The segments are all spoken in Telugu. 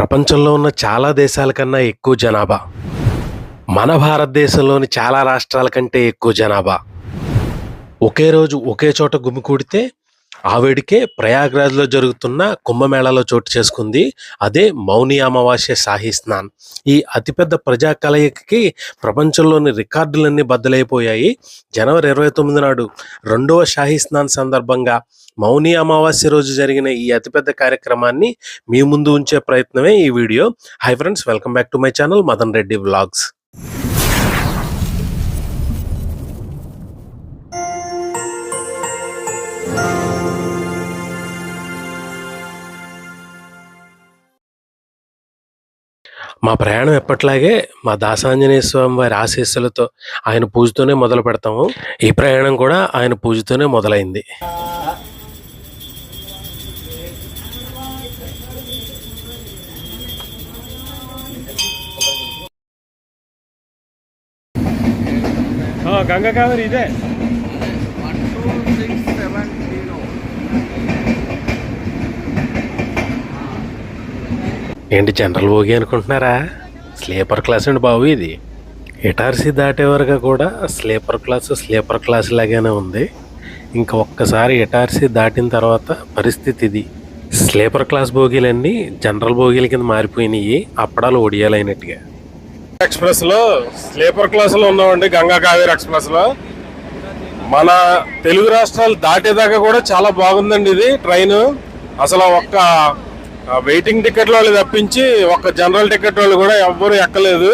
ప్రపంచంలో ఉన్న చాలా దేశాల కన్నా ఎక్కువ జనాభా. మన భారతదేశంలోని చాలా రాష్ట్రాల కంటే ఎక్కువ జనాభా. ఒకే రోజు ఒకే చోట గుమికూడితే ఆ వేడికే ప్రయాగ్రాజ్లో జరుగుతున్న కుంభమేళాలో చోటు చేసుకుంది. అదే మౌని అమావాస్య షాహీ స్నాన్. ఈ అతిపెద్ద ప్రజా కలయికకి ప్రపంచంలోని రికార్డులన్నీ బద్దలైపోయాయి. జనవరి ఇరవై తొమ్మిది నాడు రెండవ షాహీ స్నాన్ సందర్భంగా మౌని అమావాస్య రోజు జరిగిన ఈ అతిపెద్ద కార్యక్రమాన్ని మీ ముందు ఉంచే ప్రయత్నమే ఈ video. Hi friends welcome back to my channel Madan Reddy vlogs మా ప్రయాణం ఎప్పట్లాగే మా దాసాంజనేయ స్వామి వారి ఆశీస్సులతో ఆయన పూజతోనే మొదలు పెడతాము. ఈ ప్రయాణం కూడా ఆయన పూజతోనే మొదలైంది. గంగా కావేరి ఇదే. ఏంటి జనరల్ భోగి అనుకుంటున్నారా? స్లీపర్ క్లాస్ అండి బాబు ఇది. ఎటార్సీ దాటే వరకు కూడా స్లీపర్ క్లాస్ స్లీపర్ క్లాస్ లాగానే ఉంది. ఇంకా ఒక్కసారి ఎటార్సీ దాటిన తర్వాత పరిస్థితి ఇది. స్లీపర్ క్లాస్ భోగిలన్నీ జనరల్ భోగిల కింద మారిపోయినాయి అప్పడాలు ఒడియాలైనట్టుగా. ఎక్స్ప్రెస్లో స్లీపర్ క్లాస్లో ఉన్నామండి గంగా కావేరి ఎక్స్ప్రెస్లో మన తెలుగు రాష్ట్రాలు దాటేదాకా కూడా చాలా బాగుందండి ఇది ట్రైన్. అసలు ఒక్క వెయిటింగ్ టికెట్ వాళ్ళు తప్పించి ఒక్క జనరల్ టికెట్ వాళ్ళు కూడా ఎవ్వరు ఎక్కలేదు.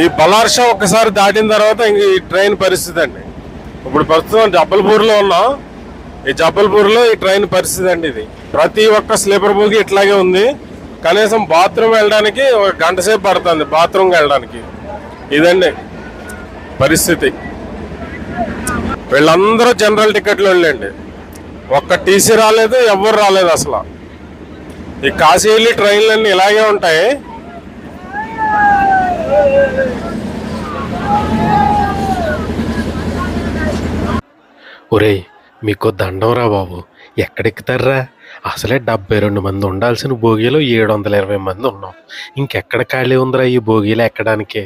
ఈ బలార్షా ఒక్కసారి దాటిన తర్వాత ఇంక ఈ ట్రైన్ పరిస్థితి అండి. ఇప్పుడు ప్రస్తుతం జబ్బల్పూర్లో ఉన్నాం. ఈ జబ్బల్పూర్లో ఈ ట్రైన్ పరిస్థితి అండి ఇది. ప్రతి ఒక్క స్లీపర్ బోగి ఇట్లాగే ఉంది. కనీసం బాత్రూమ్ వెళ్ళడానికి ఒక గంట సేపు పడుతుంది బాత్రూమ్కి వెళ్ళడానికి. ఇదండి పరిస్థితి. వీళ్ళందరూ జనరల్ టికెట్లు వెళ్ళండి. ఒక్క టీసీ రాలేదు ఎవ్వరు రాలేదు అసలు. ఈ కాశీ ట్రైన్లు ట్రైన్లన్నీ ఇలాగే ఉంటాయి. ఒరేయ్ మీకు దండంరా బాబు. ఎక్కడెక్కుతారా అసలే డెబ్బై రెండు మంది ఉండాల్సిన భోగిలో ఏడు వందల ఇరవై మంది ఉన్నాం. ఇంకెక్కడ ఖాళీ ఉందిరా ఈ భోగిలో ఎక్కడానికి?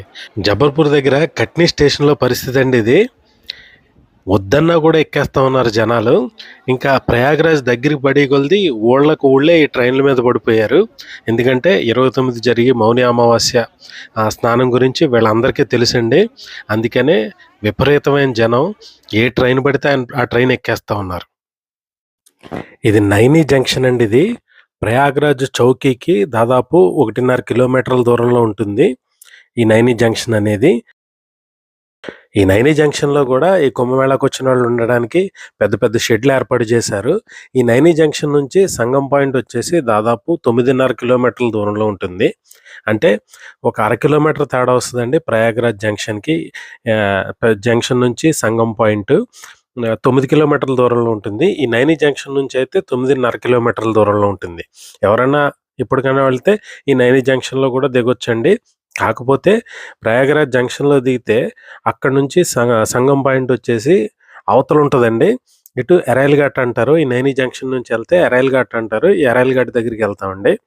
జబల్పూర్ దగ్గర కట్నీ స్టేషన్లో పరిస్థితి అండి ఇది. వద్దన్నా కూడా ఎక్కేస్తా ఉన్నారు జనాలు. ఇంకా ప్రయాగరాజ్ దగ్గరికి పడి కొలిది ఊళ్ళకు ఊళ్ళే ఈ ట్రైన్ల మీద పడిపోయారు. ఎందుకంటే ఇరవై తొమ్మిది జరిగి మౌని అమావాస్య స్నానం గురించి వీళ్ళందరికీ తెలుసండి. అందుకనే విపరీతమైన జనం ఏ ట్రైన్ పడితే ఆయన- ఆ ట్రైన్ ఎక్కేస్తా ఉన్నారు. ఇది నైనీ జంక్షన్ అండి ఇది. ప్రయాగరాజ్ చౌకీకి దాదాపు ఒకటిన్నర కిలోమీటర్ల దూరంలో ఉంటుంది ఈ నైనీ జంక్షన్ అనేది. ఈ నైనీ జంక్షన్లో కూడా ఈ కుంభమేళాకు వచ్చిన వాళ్ళు ఉండడానికి పెద్ద పెద్ద షెడ్లు ఏర్పాటు చేశారు. ఈ నైనీ జంక్షన్ నుంచి సంగం పాయింట్ వచ్చేసి దాదాపు తొమ్మిదిన్నర కిలోమీటర్ల దూరంలో ఉంటుంది. అంటే ఒక అర కిలోమీటర్ తేడా వస్తుందండి ప్రయాగరాజ్ జంక్షన్కి. జంక్షన్ నుంచి సంగం పాయింట్ తొమ్మిది కిలోమీటర్ల దూరంలో ఉంటుంది. ఈ నైనీ జంక్షన్ నుంచి అయితే తొమ్మిదిన్నర కిలోమీటర్ల దూరంలో ఉంటుంది. ఎవరైనా ఇప్పటికైనా వెళ్తే ఈ నైనీ జంక్షన్లో కూడా దిగొచ్చండి. కాకపోతే ప్రయాగరాజ్ జంక్షన్లో దిగితే అక్కడ నుంచి సంగ- సంగం పాయింట్ వచ్చేసి అవతల ఉంటుందండి. ఇటు ఎరైల్ ఘాట్ అంటారు. ఈ నైనీ జంక్షన్ నుంచి వెళ్తే ఎరైల్ ఘాట్ అంటారు. ఈ ఎరైల్ ఘాట్ దగ్గరికి వెళ్తామండి.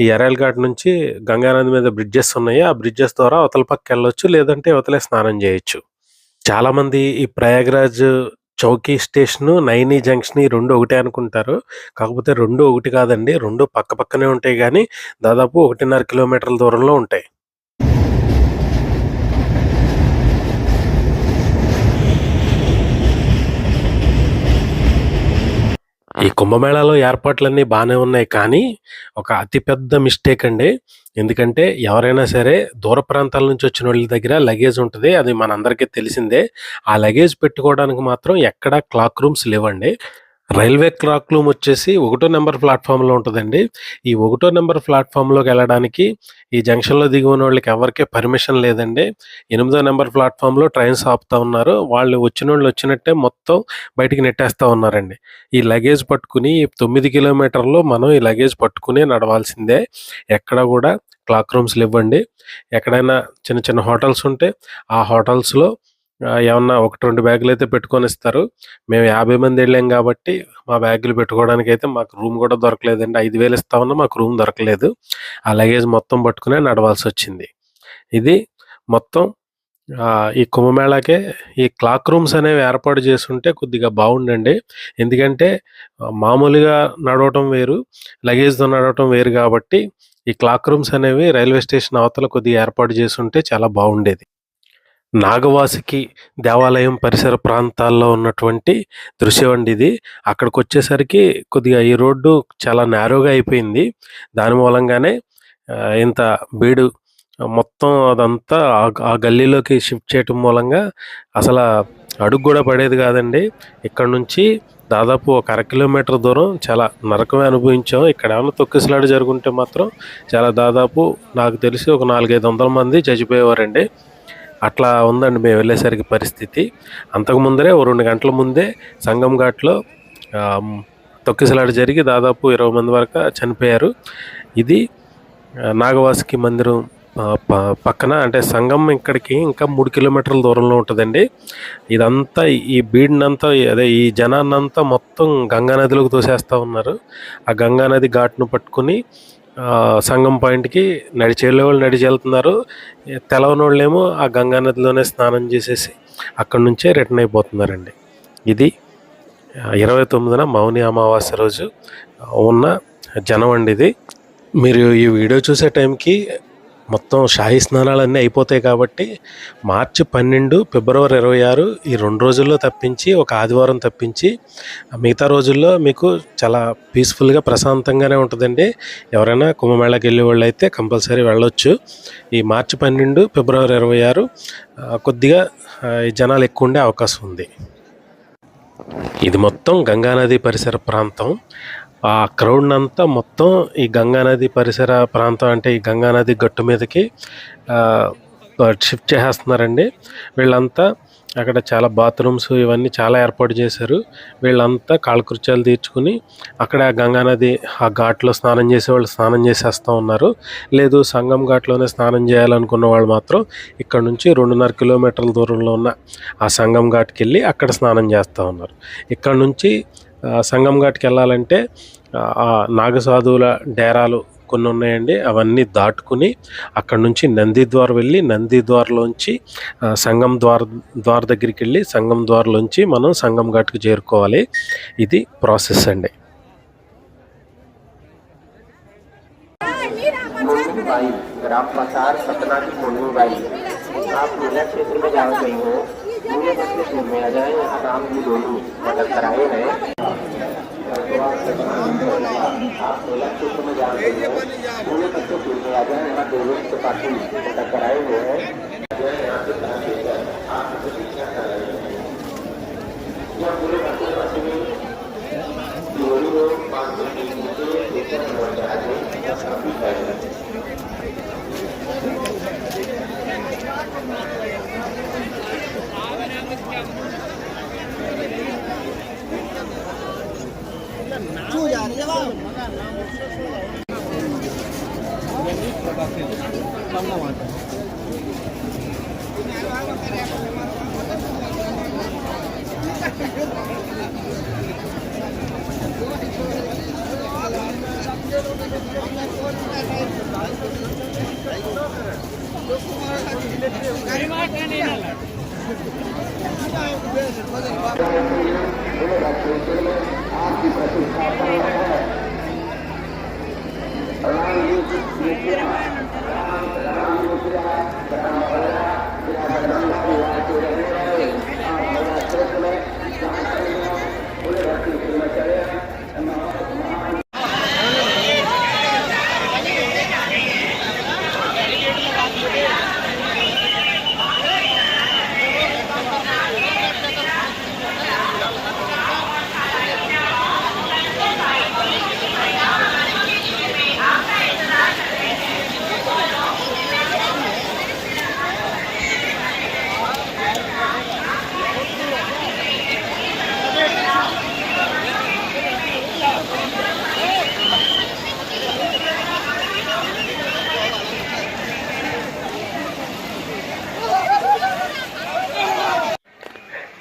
ఈ ఎరైల్ ఘాట్ నుంచి గంగానది మీద బ్రిడ్జెస్ ఉన్నాయి. ఆ బ్రిడ్జెస్ ద్వారా అవతల పక్క వెళ్ళొచ్చు లేదంటే అవతలే స్నానం చేయొచ్చు. చాలామంది ఈ ప్రయాగరాజ్ చౌకీ స్టేషన్ నైనీ జంక్షన్ ఈ రెండు ఒకటే అనుకుంటారు. కాకపోతే రెండు ఒకటి కాదండి. రెండు పక్క పక్కనే ఉంటాయి కానీ దాదాపు ఒకటిన్నర కిలోమీటర్ల దూరంలో ఉంటాయి. ఈ కుంభమేళాలో ఏర్పాట్లన్నీ బాగానే ఉన్నాయి కానీ ఒక అతిపెద్ద మిస్టేక్ అండి. ఎందుకంటే ఎవరైనా సరే దూర ప్రాంతాల నుంచి వచ్చిన వాళ్ళ దగ్గర లగేజ్ ఉంటుంది అది మనందరికీ తెలిసిందే. ఆ లగేజ్ పెట్టుకోవడానికి మాత్రం ఎక్కడా క్లాక్ రూమ్స్ లేవండి. రైల్వే క్లాక్ రూమ్ వచ్చేసి ఒకటో నెంబర్ ప్లాట్ఫామ్లో ఉంటుందండి. ఈ ఒకటో నెంబర్ ప్లాట్ఫామ్లోకి వెళ్ళడానికి ఈ జంక్షన్లో దిగి ఉన్న వాళ్ళకి ఎవరికే పర్మిషన్ లేదండి. ఎనిమిదో నెంబర్ ప్లాట్ఫామ్లో ట్రైన్స్ ఆపుతా ఉన్నారు. వాళ్ళు వచ్చిన వాళ్ళు వచ్చినట్టే మొత్తం బయటికి నెట్టేస్తూ ఉన్నారండి. ఈ లగేజ్ పట్టుకుని ఈ తొమ్మిది కిలోమీటర్లు మనం ఈ లగేజ్ పట్టుకుని నడవాల్సిందే. ఎక్కడ కూడా క్లాక్ రూమ్స్ ఇవ్వండి ఎక్కడైనా చిన్న చిన్న హోటల్స్ ఉంటే ఆ హోటల్స్లో ఏమన్నా ఒకటి రెండు బ్యాగులు అయితే పెట్టుకొని ఇస్తారు మేము 50 మంది వెళ్ళాం కాబట్టి మా బ్యాగులు పెట్టుకోవడానికి అయితే మాకు రూమ్ కూడా దొరకలేదండి. ఐదు వేలు ఇస్తా ఉన్నా మాకు రూమ్ దొరకలేదు. ఆ లగేజ్ మొత్తం పట్టుకునే నడవాల్సి వచ్చింది ఇది మొత్తం ఈ కుంభమేళాకే ఈ క్లాక్ రూమ్స్ అనేవి ఏర్పాటు చేసుంటే కొద్దిగా బాగుండండి ఎందుకంటే మామూలుగా నడవటం వేరు, లగేజ్‌తో నడవటం వేరు కాబట్టి ఈ క్లాక్ రూమ్స్ అనేవి రైల్వే స్టేషన్ అవతల కొద్దిగా ఏర్పాటు చేసుంటే చాలా బాగుండేది నాగవాసుకి దేవాలయం పరిసర ప్రాంతాల్లో ఉన్నటువంటి దృశ్యం అండి ఇది. అక్కడికొచ్చేసరికి కొద్దిగా ఈ రోడ్డు చాలా నేరోగా అయిపోయింది. దాని మూలంగానే ఇంత బీడు మొత్తం అదంతా ఆ గల్లీలోకి షిఫ్ట్ చేయటం మూలంగా అసలు అడుగు కూడా పడేది కాదండి ఇక్కడ నుంచి దాదాపు ఒక అర కిలోమీటర్ దూరం చాలా నరకమే అనుభవించాం. ఇక్కడ ఏమైనా తొక్కిసలాడు జరుగుంటే మాత్రం చాలా దాదాపు నాకు తెలిసి ఒక 4, 500 మంది చచ్చిపోయేవారండి. అట్లా ఉందండి మేము వెళ్ళేసరికి పరిస్థితి. అంతకు ముందరే ఓ రెండు గంటల ముందే సంగం ఘాట్‌లో తొక్కిసలాట జరిగి దాదాపు 20 మంది వరకు చనిపోయారు. ఇది నాగవాసుకి మందిరం ప పక్కన అంటే సంగం ఇక్కడికి ఇంకా మూడు కిలోమీటర్ల దూరంలో ఉంటుందండి ఇదంతా ఈ బీడ్నంతా అదే ఈ జనాన్నంతా మొత్తం గంగా నదిలోకి ఉన్నారు. ఆ గంగా నది ఘాట్‌ను పట్టుకొని సంగం పాయింట్‌కి నడిచెళ్ళేవాళ్ళు నడిచెళ్తున్నారు. ఎ తెలవనోళ్ళేమో ఆ గంగా నదిలోనే స్నానం చేసేసి అక్కడి నుంచే రిటర్న్ అయిపోతున్నారండి. ఇది ఇరవై తొమ్మిదిన మౌని అమావాస్య రోజు ఉన్న జనం అండి ఇది. మీరు ఈ వీడియో చూసే టైంకి మొత్తం షాహీ స్నానాలన్నీ అయిపోతాయి కాబట్టి మార్చి 12, ఫిబ్రవరి 26 ఈ రెండు రోజుల్లో తప్పించి ఒక ఆదివారం తప్పించి మిగతా రోజుల్లో మీకు చాలా పీస్‌ఫుల్‌గా ప్రశాంతంగానే ఉంటుందండి ఎవరైనా కుంభమేళాకి అయితే కంపల్సరీ వెళ్ళొచ్చు. ఈ మార్చి 12, ఫిబ్రవరి ఇరవై ఆరు కొద్దిగా జనాలు ఎక్కువ ఉండే అవకాశం ఉంది. ఇది మొత్తం గంగా నది పరిసర ప్రాంతం. ఆ క్రౌడ్ అంతా మొత్తం ఈ గంగా నది పరిసర ప్రాంతం అంటే ఈ గంగానది గట్టు మీదకి షిఫ్ట్ చేసేస్తున్నారండి. వీళ్ళంతా అక్కడ చాలా బాత్రూమ్స్ ఇవన్నీ చాలా ఏర్పాటు చేశారు. వీళ్ళంతా కాలకృత్యాలు తీర్చుకొని అక్కడ గంగా నది ఆ ఘాట్‌లో స్నానం చేసేవాళ్ళు స్నానం చేసేస్తూ ఉన్నారు. లేదు సంగం ఘాట్‌లోనే స్నానం చేయాలనుకున్న వాళ్ళు మాత్రం ఇక్కడ నుంచి 2.5 కిలోమీటర్ల దూరంలో ఉన్న ఆ సంగం ఘాట్కి వెళ్ళి అక్కడ స్నానం చేస్తూ ఉన్నారు. ఇక్కడ నుంచి సంగం ఘాట్‌కెళ్ళాలంటే ఆహ్, ఆ నాగసాధువుల డేరాలు కొన్నున్నాయండి. అవన్నీ దాటుకొని అక్కడి నుంచి నందిద్వార్ వెళ్ళి నందిద్వార్‌లోంచి ఆహ్, సంగం ద్వార్ ద్వార్ దగ్గరికెళ్ళి సంగం ద్వార్‌లోంచి మనం సంగం ఘాట్‌కి చేరుకోవాలి. ఇది ప్రాసెస్ అండి. मोनूबाई ग्राम प्रसार सतना की मोनूबाई आप मेला क्षेत्र में जा रहे हो पूरे मस्तिष्क में आ जाए यहाँ राम की डोली अगर कराए गए आप सोलह क्षेत्र में जा रहे हैं पूरे मस्तिष्क में आ जाए यहाँ दो लोग के पास अगर कराए हुए हैं यहाँ से आप प्रतीक्षा कर रहे हैं यह पूरे मस्तिष्क में डोली हो पाँच सौ तीन से एक सौ नौ चार से आपकी प्रतिष्ठा है Thank you.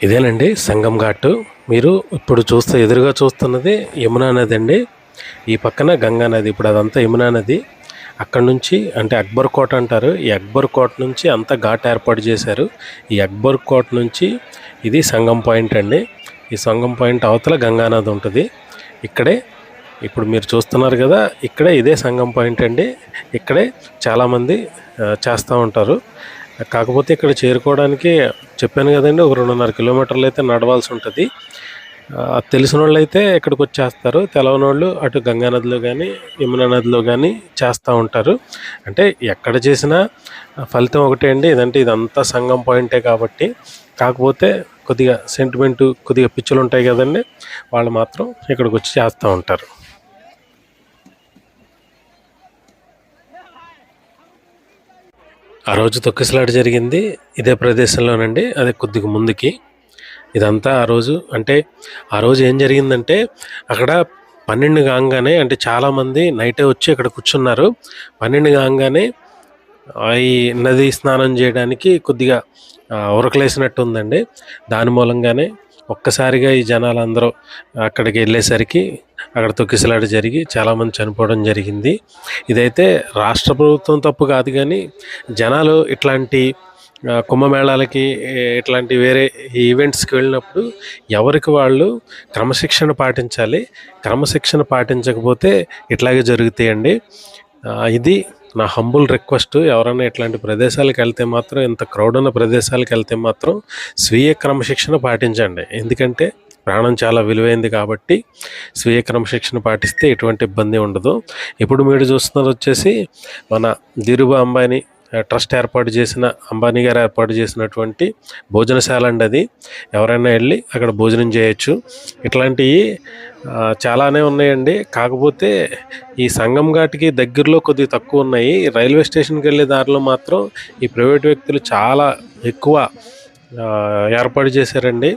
ఇదేనండి సంగం ఘాటు. మీరు ఇప్పుడు చూస్తే ఎదురుగా చూస్తున్నది యమునా నది అండి. ఈ పక్కన గంగా నది ఇప్పుడు అదంతా యమునా నది. అక్కడ నుంచి అంటే అక్బర్ కోట అంటారు. ఈ అక్బర్ కోట నుంచి అంతా ఘాట్ ఏర్పాటు చేశారు. ఈ అక్బర్ కోట నుంచి ఇది సంగం పాయింట్ అండి. ఈ సంగం పాయింట్ అవతల గంగా నది ఉంటుంది. ఇక్కడే ఇప్పుడు మీరు చూస్తున్నారు కదా ఇక్కడే ఇదే సంగం పాయింట్ అండి. ఇక్కడే చాలామంది చేస్తూ ఉంటారు. కాకపోతే ఇక్కడ చేరుకోవడానికి చెప్పాను కదండి ఒక రెండున్నర కిలోమీటర్లు అయితే నడవాల్సి ఉంటుంది. తెలిసిన వాళ్ళు అయితే ఇక్కడికి వచ్చేస్తారు. తెలవని వాళ్ళు అటు గంగా నదిలో కానీ యమునా నదిలో కానీ చేస్తూ ఉంటారు. అంటే ఎక్కడ చేసినా ఫలితం ఒకటే అండి. ఇదంటే ఇదంతా సంఘం పాయింటే కాబట్టి. కాకపోతే కొద్దిగా సెంటిమెంటు కొద్దిగా పిచ్చులు ఉంటాయి కదండి వాళ్ళు మాత్రం ఇక్కడికి వచ్చి చేస్తూ ఉంటారు. ఆ రోజు తొక్కిసలాట జరిగింది. ఇదే ప్రదేశంలోనండి. అదే కొద్దిగా ముందుకి. ఇదంతా ఆ రోజు. అంటే ఆ రోజు ఏం జరిగిందంటే అక్కడ పన్నెండు కాగానే అంటే చాలామంది నైటే వచ్చి ఇక్కడ కూర్చున్నారు. పన్నెండు కాగానే ఆ ఈ నది స్నానం చేయడానికి కొద్దిగా ఉరకలేసినట్టు ఉందండి దాని మూలంగానే ఒక్కసారిగా ఈ జనాలందరూ అక్కడికి వెళ్ళేసరికి అక్కడ తొక్కిసలాట జరిగి చాలామంది చనిపోవడం జరిగింది. ఇదైతే రాష్ట్ర ప్రభుత్వం తప్పు కాదు కానీ జనాలు ఇట్లాంటి కుంభమేళాలకి ఇట్లాంటి వేరే ఈవెంట్స్కి వెళ్ళినప్పుడు ఎవరికి వాళ్ళు క్రమశిక్షణ పాటించాలి క్రమశిక్షణ పాటించకపోతే ఇట్లాగే జరుగుతాయండి. ఇది నా హంబుల్ రిక్వెస్ట్. ఎవరైనా ఇట్లాంటి ప్రదేశాలకు వెళ్తే మాత్రం ఇంత క్రౌడ్ ఉన్న ప్రదేశాలకు వెళ్తే మాత్రం స్వీయ క్రమశిక్షణ పాటించండి. ఎందుకంటే ప్రాణం చాలా విలువైంది కాబట్టి స్వీయ క్రమశిక్షణ పాటిస్తే ఎటువంటి ఇబ్బంది ఉండదు. ఇప్పుడు మీరు చూస్తున్నది వచ్చేసి మన ధీరుభా అంబానీ ట్రస్ట్ ఏర్పాటు చేసిన అంబానీ గారు ఏర్పాటు చేసినటువంటి భోజనశాల అండి అది. ఎవరైనా వెళ్ళి అక్కడ భోజనం చేయొచ్చు. ఇట్లాంటివి చాలానే ఉన్నాయండి. కాకపోతే ఈ సంగం ఘాట్కి దగ్గరలో కొద్దిగా తక్కువ ఉన్నాయి. రైల్వే స్టేషన్కి వెళ్ళే దారిలో మాత్రం ఈ ప్రైవేట్ వ్యక్తులు చాలా ఎక్కువ ఏర్పాటు చేశారండి.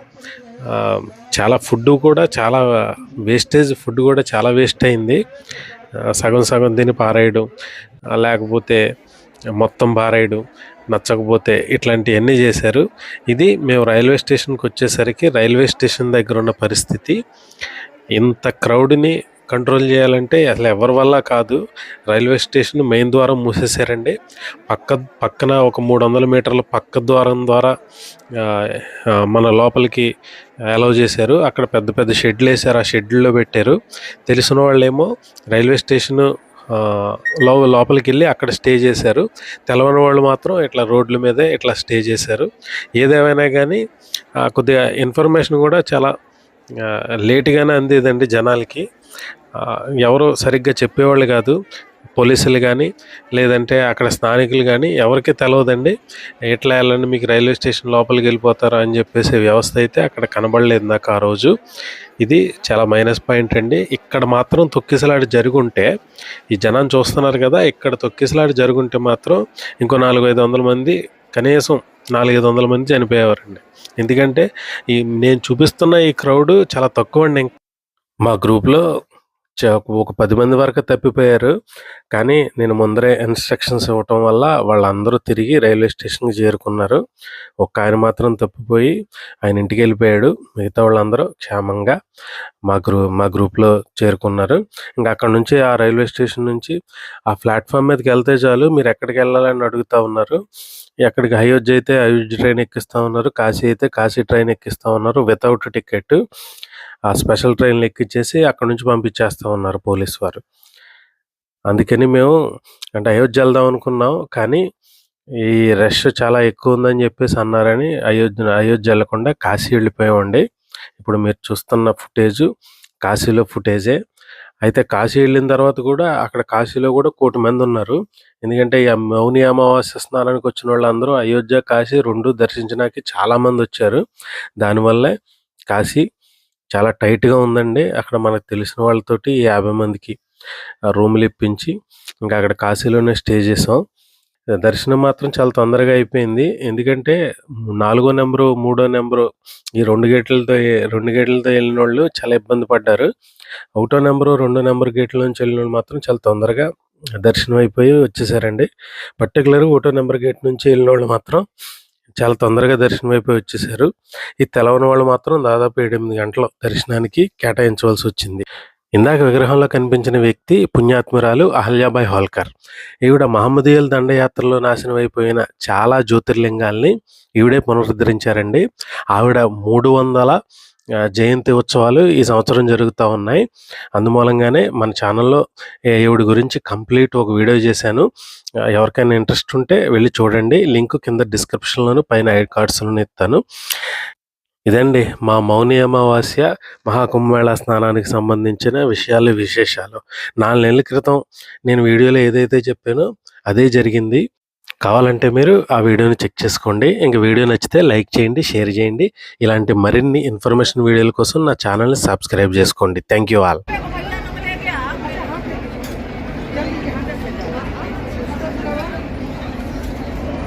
చాలా ఫుడ్ కూడా చాలా వేస్టేజ్ ఫుడ్ కూడా చాలా వేస్ట్ అయింది. సగం సగం తిని పారేయడం లేకపోతే మొత్తం పారేయడం నచ్చకపోతే ఇట్లాంటివన్నీ చేశారు. ఇది మేము రైల్వే స్టేషన్కి వచ్చేసరికి రైల్వే స్టేషన్ దగ్గర ఉన్న పరిస్థితి. ఇంత క్రౌడ్ని కంట్రోల్ చేయాలంటే అసలు ఎవరి వల్ల కాదు. రైల్వే స్టేషన్ మెయిన్ ద్వారం మూసేశారండి. పక్క పక్కన ఒక మూడు వందల మీటర్ల పక్క ద్వారం ద్వారా మన లోపలికి అలౌ చేశారు. అక్కడ పెద్ద పెద్ద షెడ్లు వేశారు. ఆ షెడ్లో పెట్టారు. తెలిసిన వాళ్ళేమో రైల్వే స్టేషన్లో లోపలికి వెళ్ళి అక్కడ స్టే చేశారు. తెలవని వాళ్ళు మాత్రం ఇట్లా రోడ్ల మీదే ఇట్లా స్టే చేశారు. ఏదేమైనా కానీ కొద్దిగా ఇన్ఫర్మేషన్ కూడా చాలా లేట్గానే లేటుగానే అందేదండి జనాలకి. ఎవరు సరిగ్గా చెప్పేవాళ్ళు కాదు. పోలీసులు కానీ లేదంటే అక్కడ స్థానికులు కానీ ఎవరికి తెలవదండి. ఎట్లా వెళ్ళండి మీకు రైల్వే స్టేషన్ లోపలికి వెళ్ళిపోతారు అని చెప్పేసి వ్యవస్థ అయితే అక్కడ కనబడలేదు నాకు ఆ రోజు. ఇది చాలా మైనస్ పాయింట్ అండి. ఇక్కడ మాత్రం తొక్కిసలాడి జరుగుంటే ఈ జనం చూస్తున్నారు కదా ఇక్కడ తొక్కిసలాడి జరుగుంటే మాత్రం ఇంకో నాలుగు ఐదు వందల మంది కనీసం నాలుగైదు వందల మంది చనిపోయేవారండి. ఎందుకంటే ఈ నేను చూపిస్తున్న ఈ క్రౌడ్ చాలా తక్కువ అండి మా గ్రూప్లో చ- ఒక పది మంది వరకు తప్పిపోయారు. కానీ నేను ముందరే ఇన్స్ట్రక్షన్స్ ఇవ్వటం వల్ల వాళ్ళందరూ తిరిగి రైల్వే స్టేషన్కి చేరుకున్నారు. ఒక్క ఆయన మాత్రం తప్పిపోయి ఆయన ఇంటికి వెళ్ళిపోయాడు. మిగతా వాళ్ళందరూ క్షేమంగా మా గ్రూ మా గ్రూప్లో చేరుకున్నారు. ఇంకా అక్కడ నుంచి ఆ రైల్వే స్టేషన్ నుంచి ఆ ప్లాట్ఫామ్ మీదకి వెళ్తే చాలు మీరు ఎక్కడికి వెళ్ళాలని అడుగుతా ఉన్నారు. ఎక్కడికి అయోధ్య అయితే అయోధ్య ట్రైన్ ఎక్కిస్తా ఉన్నారు. కాశీ అయితే కాశీ ట్రైన్ ఎక్కిస్తూ ఉన్నారు. Without ticket. ఆ స్పెషల్ ట్రైన్లు ఎక్కించేసి అక్కడ నుంచి పంపించేస్తా ఉన్నారు పోలీస్ వారు. అందుకని మేము అంటే అయోధ్య వెళ్దాం అనుకున్నాం కానీ ఈ రష్ చాలా ఎక్కువ ఉందని చెప్పేసి అన్నారని అయోధ్య అయోధ్య వెళ్ళకుండా కాశీ వెళ్ళిపోయామండి. ఇప్పుడు మీరు చూస్తున్న ఫుటేజ్ కాశీలో ఫుటేజే అయితే కాశీ వెళ్ళిన తర్వాత కూడా అక్కడ కాశీలో కూడా కోటి మంది ఉన్నారు. ఎందుకంటే ఈ మౌని అమావాస్య స్నానానికి వచ్చిన వాళ్ళందరూ అయోధ్య కాశీ రెండు దర్శించడానికి చాలా మంది వచ్చారు. దానివల్లే కాశీ చాలా టైట్గా ఉందండి. అక్కడ మనకు తెలిసిన వాళ్ళతోటి యాభై మందికి రూములు ఇప్పించి ఇంకా అక్కడ కాశీలోనే స్టే చేసాం. దర్శనం మాత్రం చాలా తొందరగా అయిపోయింది. ఎందుకంటే నాలుగో నెంబరు మూడో నెంబరు ఈ రెండు గేట్లతో రెండు గేట్లతో వెళ్ళిన వాళ్ళు చాలా ఇబ్బంది పడ్డారు. ఒకటో నెంబరు రెండో నెంబర్ గేట్ల నుంచి వెళ్ళిన వాళ్ళు మాత్రం చాలా తొందరగా దర్శనం అయిపోయి వచ్చేసారండి. పర్టికులర్ ఒకటో నెంబర్ గేట్ నుంచి వెళ్ళిన వాళ్ళు మాత్రం చాలా తొందరగా దర్శనం అయిపోయి వచ్చేసారు. ఈ తెలవని వాళ్ళు మాత్రం దాదాపు ఎనిమిది గంటల దర్శనానికి కేటాయించవలసి వచ్చింది. ఇందాక విగ్రహంలో కనిపించిన వ్యక్తి పుణ్యాత్మురాలు అహల్యాబాయ్ హోల్కర్. ఈవిడ మహమ్మదీయుల దండయాత్రలో నాశనం అయిపోయిన చాలా జ్యోతిర్లింగాల్ని ఈవిడే పునరుద్ధరించారండి. ఆవిడ మూడు వందల జయంతి ఉత్సవాలు ఈ సంవత్సరం జరుగుతూ ఉన్నాయి. అందుమూలంగానే మన ఛానల్లో ఏ- ఈవిడ గురించి కంప్లీట్ ఒక వీడియో చేశాను. ఎవరికైనా ఇంట్రెస్ట్ ఉంటే వెళ్ళి చూడండి. లింక్ కింద డిస్క్రిప్షన్లోను పైన ఐడి కార్డ్స్లోను ఇస్తాను. ఇదండి మా మౌని అమావాస్య మహాకుంభమేళ స్నానానికి సంబంధించిన విషయాలు విశేషాలు. నాలుగు నెలల క్రితం నేను వీడియోలో ఏదైతే చెప్పానో అదే జరిగింది. కావాలంటే మీరు ఆ వీడియోని చెక్ చేసుకోండి. ఇంక వీడియో నచ్చితే లైక్ చేయండి షేర్ చేయండి. ఇలాంటి మరిన్ని ఇన్ఫర్మేషన్ వీడియోల కోసం నా ఛానల్ని సబ్స్క్రైబ్ చేసుకోండి. Thank you all.